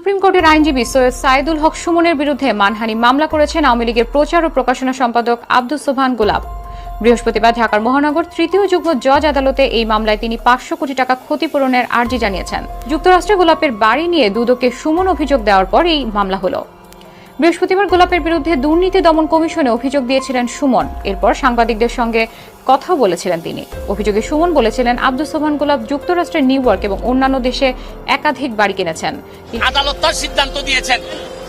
Supreme কোর্টের আইনজীবী সৈয়দ সাইদুল হক সুমনের বিরুদ্ধে মানহানি মামলা করেছেন আওয়ামী লীগের প্রচার ও প্রকাশনা সম্পাদক আব্দুল সোহান গোলাপ। বৃহস্পতিবার ঢাকার মহানগর তৃতীয় যুগ্ম জজ আদালতে এই মামলায় তিনি পাঁচশো কোটি টাকা ক্ষতিপূরণের আর্জি জানিয়েছেন। যুক্তরাষ্ট্রে গোলাপের বাড়ি নিয়ে দুদকে সুমন অভিযোগ দেওয়ার পর এই মামলা হলো। বৃহস্পতিবার গোলাপের বিরুদ্ধে দুর্নীতি দমন কমিশনে অভিযোগ দিয়েছিলেন সুমন। এরপর সাংবাদিকদের সঙ্গে কথা বলেছিলেন তিনি। অভিযোগে সুমন বলেছিলেন, আব্দুল সোবহান গোলাপ যুক্তরাষ্ট্রের নিউ ইয়র্ক এবং অন্যান্য দেশে একাধিক বাড়ি কিনেছেন। আদালত তার সিদ্ধান্ত দিয়েছেন,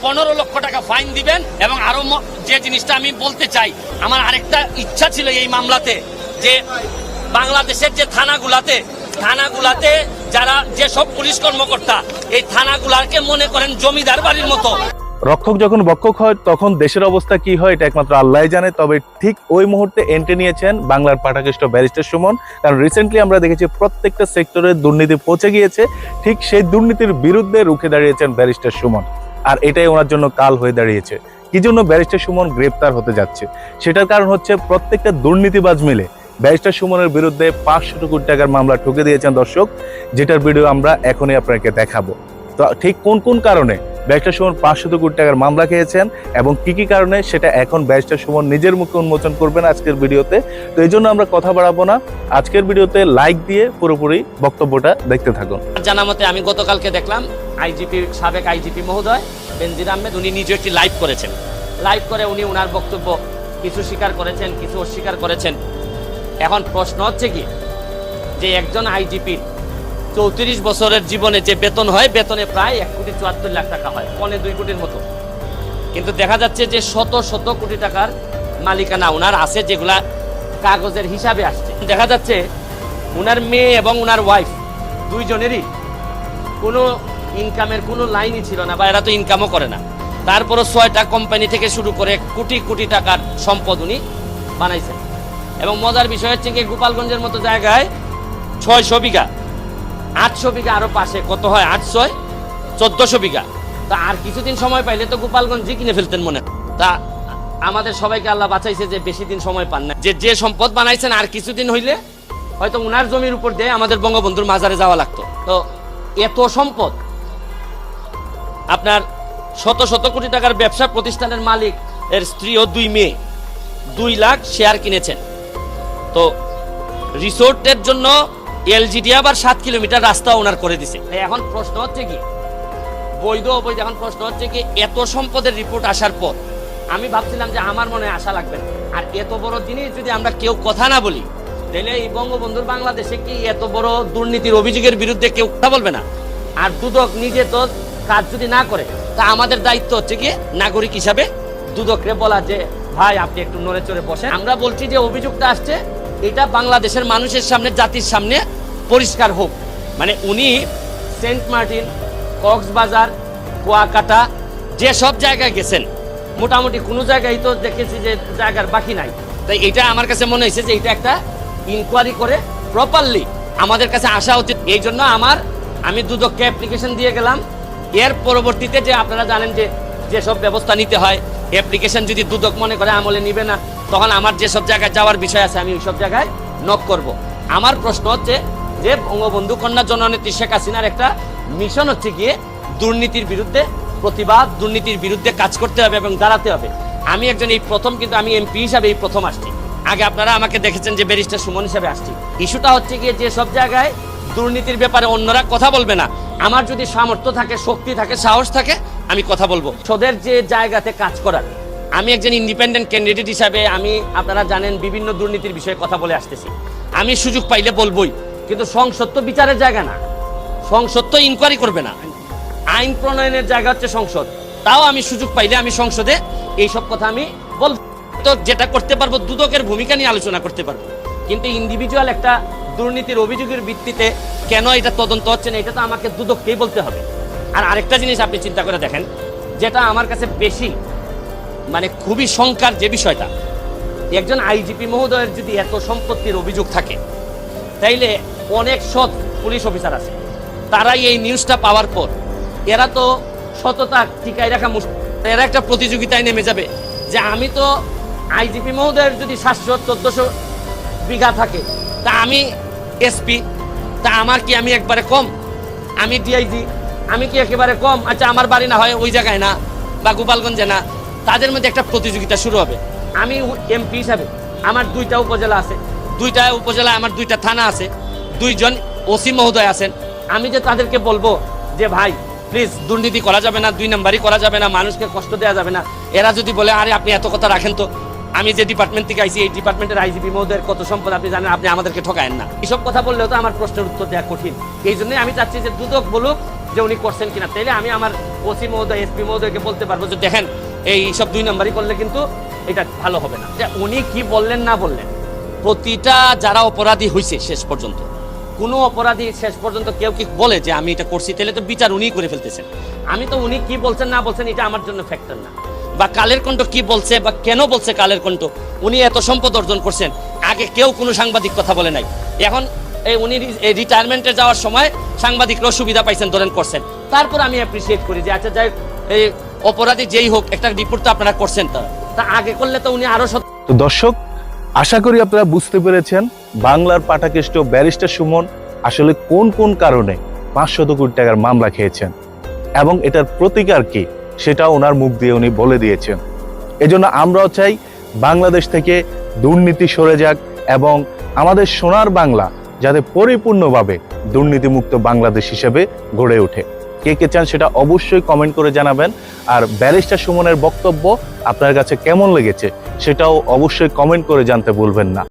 পনেরো লক্ষ টাকা ফাইন দিবেন এবং আরও যে জিনিসটা আমি বলতে চাই, আমার আরেকটা ইচ্ছা ছিল এই মামলাতে যে বাংলাদেশের যে থানাগুলাতে থানাগুলাতে যারা যেসব পুলিশ কর্মকর্তা, এই থানাগুলাকে মনে করেন জমিদার বাড়ির মতো। রক্ষক যখন বক্ষক হয়, তখন দেশের অবস্থা কি হয়, এটা একমাত্র আল্লাহ জানে। তবে ঠিক ওই মুহূর্তে এন্ট্রি নিয়েছেন বাংলার পাঠাকৃষ্ট ব্যারিস্টার সুমন। কারণ রিসেন্টলি আমরা দেখেছি প্রত্যেকটা সেক্টরে দুর্নীতি পৌঁছে গিয়েছে। ঠিক সেই দুর্নীতির বিরুদ্ধে রুখে দাঁড়িয়েছেন ব্যারিস্টার সুমন। আর এটাই ওনার জন্য কাল হয়ে দাঁড়িয়েছে। কি জন্য ব্যারিস্টার সুমন গ্রেপ্তার হতে যাচ্ছে? সেটার কারণ হচ্ছে প্রত্যেকটা দুর্নীতিবাজ মিলে ব্যারিস্টার সুমনের বিরুদ্ধে পাঁচশো কোটি টাকার মামলা ঠুকে দিয়েছেন দর্শক, যেটার ভিডিও আমরা এখনই আপনাকে দেখাবো। তো ঠিক কোন কোন কারণে? ব্যারিস্টার সুমন পাঁচশো কোটি টাকার মামলা খেয়েছেন এবং কি কি কারণে সেটা এখন ব্যারিস্টার সুমন নিজের মুখে উন্মোচন করবেন আজকের ভিডিওতে। তো এই জন্য আমরা কথা বাড়াবো না। আজকের ভিডিওতে লাইক দিয়ে পুরোপুরি বক্তব্যটা দেখতে থাকুন। জানা মতে আমি গতকালকে দেখলাম আইজিপি সাবেক আইজিপি মহোদয় বেনজির আহমেদ, উনি নিজে একটি লাইভ করেছেন। লাইভ করে উনি ওনার বক্তব্য কিছু স্বীকার করেছেন, কিছু অস্বীকার করেছেন। এখন প্রশ্ন হচ্ছে কি? যে একজন আইজিপির চৌত্রিশ বছরের জীবনে যে বেতন হয়, বেতনে প্রায় এক কোটি চুয়াত্তর লাখ টাকা হয়, পনে দুই কোটির মতো। কিন্তু দেখা যাচ্ছে যে শত শত কোটি টাকার মালিকানা ওনার আছে, যেগুলা কাগজের হিসাবে আসছে। দেখা যাচ্ছে ওনার মেয়ে এবং ওনার ওয়াইফ দুইজনেরই কোনো ইনকামের কোনো লাইনই ছিল না বা এরা তো ইনকামও করে না। তারপরও ছয়টা কোম্পানি থেকে শুরু করে কোটি কোটি টাকার সম্পদ উনি বানাইছেন। এবং মজার বিষয় হচ্ছে কি, গোপালগঞ্জের মতো জায়গায় ছয়শো বিঘা আটশো বিঘা আরও পাশে, কত হয়? আটশো? চোদ্দশো বিঘা। তা আর কিছুদিন সময় পাইলে তো গোপালগঞ্জই কিনে ফেলতেন মনে তা আমাদের সবাইকে আল্লাহ বাঁচাইছে যে বেশি দিন সময় পান না। যে যে সম্পদ বানাইছেন আর কিছুদিন হইলে হয়তো উনার জমির উপর দিয়ে আমাদের বঙ্গবন্ধুর মাজারে যাওয়া লাগতো। তো এত সম্পদ, আপনার শত শত কোটি টাকার ব্যবসা প্রতিষ্ঠানের মালিক এর স্ত্রী ও দুই মেয়ে, দুই লাখ শেয়ার কিনেছেন। তো রিসোর্টের জন্য এলজিডি আবার সাত কিলোমিটার রাস্তা ওনার করে দিছে। এখন প্রশ্ন হচ্ছে কি? বৈধ অবৈধ, এখন প্রশ্ন হচ্ছে কি, এত সম্পদের রিপোর্ট আসার পর, আমি ভাবছিলাম যে আমার মনে আশা লাগবে আর এত বড় জিনিস যদি আমরা কেউ কথা না বলি, তাহলে এই বঙ্গবন্ধুর বাংলাদেশে কি এত বড় দুর্নীতির অভিযোগের বিরুদ্ধে কেউ কথা বলবে না? আর দুদক নিজে তো কাজ যদি না করে, তা আমাদের দায়িত্ব হচ্ছে কি, নাগরিক হিসাবে দুদকরে বলা যে, ভাই, আপনি একটু নড়ে চড়ে বসেন। আমরা বলছি যে, অভিযোগটা আসছে এটা বাংলাদেশের মানুষের সামনে, জাতির সামনে পরিষ্কার হোক। মানে উনি সেন্ট মার্টিন, কক্সবাজার, কুয়াকাটা, যে সব জায়গায় গেছেন, মোটামুটি কোনো জায়গায় তো দেখেছি যে জায়গার বাকি নাই। তাই এটা আমার কাছে মনে হয়েছে যে এটা একটা ইনকোয়ারি করে প্রপারলি আমাদের কাছে আসা উচিত। এই জন্য আমার, আমি দুদককে অ্যাপ্লিকেশন দিয়ে গেলাম। এর পরবর্তীতে যে আপনারা জানেন যে যেসব ব্যবস্থা নিতে হয় অ্যাপ্লিকেশন যদি দুদক মনে করে আমলে নিবে না, তখন আমার যেসব জায়গায় যাওয়ার বিষয় আছে, আমি ওই সব জায়গায় নক করব। আমার প্রশ্ন হচ্ছে যে, বঙ্গবন্ধু কন্যা জননেত্রী শেখ হাসিনার একটা মিশন হচ্ছে গিয়ে দুর্নীতির বিরুদ্ধে প্রতিবাদ, দুর্নীতির বিরুদ্ধে কাজ করতে হবে এবং দাঁড়াতে হবে। আমি একজন এই প্রথম, কিন্তু আমি এমপি হিসাবে এই প্রথম আসছি। আগে আপনারা আমাকে দেখেছেন যে ব্যারিস্টার সুমন হিসাবে আসছি। ইস্যুটা হচ্ছে গিয়ে যে সব জায়গায় দুর্নীতির ব্যাপারে অন্যরা কথা বলবে না। আমার যদি সামর্থ্য থাকে, শক্তি থাকে, সাহস থাকে আমি কথা বলব। সদের যে জায়গাতে কাজ করার আমি একজন ইন্ডিপেন্ডেন্ট ক্যান্ডিডেট হিসাবে আমি আপনারা জানেন বিভিন্ন দুর্নীতির বিষয়ে কথা বলে আসতেছি। আমি সুযোগ পাইলে বলবোই কিন্তু সংসদ তো বিচারের জায়গা না। সংসদ তো ইনকোয়ারি করবে না। আইন প্রণয়নের জায়গা হচ্ছে সংসদ। তাও আমি সুযোগ পাইলে আমি সংসদে এইসব কথা আমি বলব তো যেটা করতে পারব দুদকের ভূমিকা নিয়ে আলোচনা করতে পারব। কিন্তু ইন্ডিভিজুয়াল একটা দুর্নীতির অভিযোগের ভিত্তিতে কেন এটা তদন্ত হচ্ছে না এটা তো আমাকে দুদককেই বলতে হবে। আর আরেকটা জিনিস আপনি চিন্তা করে দেখেন, যেটা আমার কাছে বেশি মানে খুবই শঙ্কার যে বিষয়টা, একজন আইজিপি মহোদয়ের যদি এত সম্পত্তির অভিযোগ থাকে, তাইলে অনেক সৎ পুলিশ অফিসার আছে। তারাই এই নিউজটা পাওয়ার পর, এরা তো সততা টিকায় রাখা মুশকিল এরা একটা প্রতিযোগিতায় নেমে যাবে। যে আমি তো আইজিপি মহোদয়ের যদি সাতশো, চোদ্দশো বিঘা থাকে, তা আমি এসপি, তা আমার কি আমি একবারে কম? আমি ডিআইজি আমি কি একেবারে কম? আচ্ছা আমার বাড়ি না হয় ওই জায়গায় না, বা গোপালগঞ্জে না, তাদের মধ্যে একটা প্রতিযোগিতা শুরু হবে। আমি এমপি হিসাবে আমার দুইটা উপজেলা আছে। দুইটা উপজেলায় আমার দুইটা থানা আছে। দুইজন ওসি মহোদয় আছেন। আমি যে তাদেরকে বলব যে, ভাই প্লিজ দুর্নীতি করা যাবে না, দুই নাম্বারই করা যাবে না, মানুষকে কষ্ট দেওয়া যাবে না। এরা যদি বলে, আরে, আপনি এত কথা রাখেন তো, আমি যে ডিপার্টমেন্ট থেকে আইছি, এই ডিপার্টমেন্টের আইজিপি মহোদয়ের কত সম্পদ, আপনি জানেন, আপনি আমাদেরকে ঠকায়েন না। এসব কথা বললেও তো আমার প্রশ্নের উত্তর দেওয়া কঠিন। এই জন্যই আমি চাচ্ছি যে, দুদক বলুক যে উনি করছেন কিনা, তাইলে আমি আমার ওসি মহোদয় এসপি মহোদয়কে বলতে পারব যে, দেখেন, এই সব দুই নাম্বারই করলে কিন্তু এটা ভালো হবে না। যে উনি কি বললেন, না বললেন, প্রতিটা যারা অপরাধী হয়েছে শেষ পর্যন্ত, কোনো অপরাধী শেষ পর্যন্ত কেউ কি বলে যে, আমি এটা করছি তাহলে তো বিচার উনিই করে ফেলতেছেন। আমি তো উনি কি বলছেন, না বলছেন, এটা আমার জন্য ফ্যাক্টর না। বা কালের কণ্ঠ কি বলছে, বা কেন বলছে কালের কণ্ঠ, উনি এত সম্পদ অর্জন করছেন, আগে কেউ কোনো সাংবাদিক কথা বলে নাই। এখন এই উনি রিটায়ারমেন্টে যাওয়ার সময় সাংবাদিকরাও সুবিধা পাইছেন, ধরেন করছেন। তারপর আমি অ্যাপ্রিসিয়েট করি যে আচ্ছা যাই এই অপরাধী যেই হোক, একটা রিপোর্ট তো আপনারা করছেন তো। তা আগে করলে তো উনি আরও তো দর্শক, আশা করি আপনারা বুঝতে পেরেছেন বাংলার পাঠাকেষ্ট ব্যারিস্টার সুমন আসলে কোন কোন কারণে পাঁচশত কোটি টাকার মামলা খেয়েছেন এবং এটার প্রতিকার কি, সেটা ওনার মুখ দিয়ে উনি বলে দিয়েছেন। এজন্য আমরাও চাই বাংলাদেশ থেকে দুর্নীতি সরে যাক এবং আমাদের সোনার বাংলা যাতে পরিপূর্ণভাবে দুর্নীতিমুক্ত বাংলাদেশ হিসেবে গড়ে ওঠে। কে কে চান সেটা অবশ্যই কমেন্ট করে জানাবেন। আর ব্যারিস্টার সুমনের বক্তব্য আপনার কাছে কেমন লেগেছে সেটাও অবশ্যই কমেন্ট করে জানতে বলবেন না।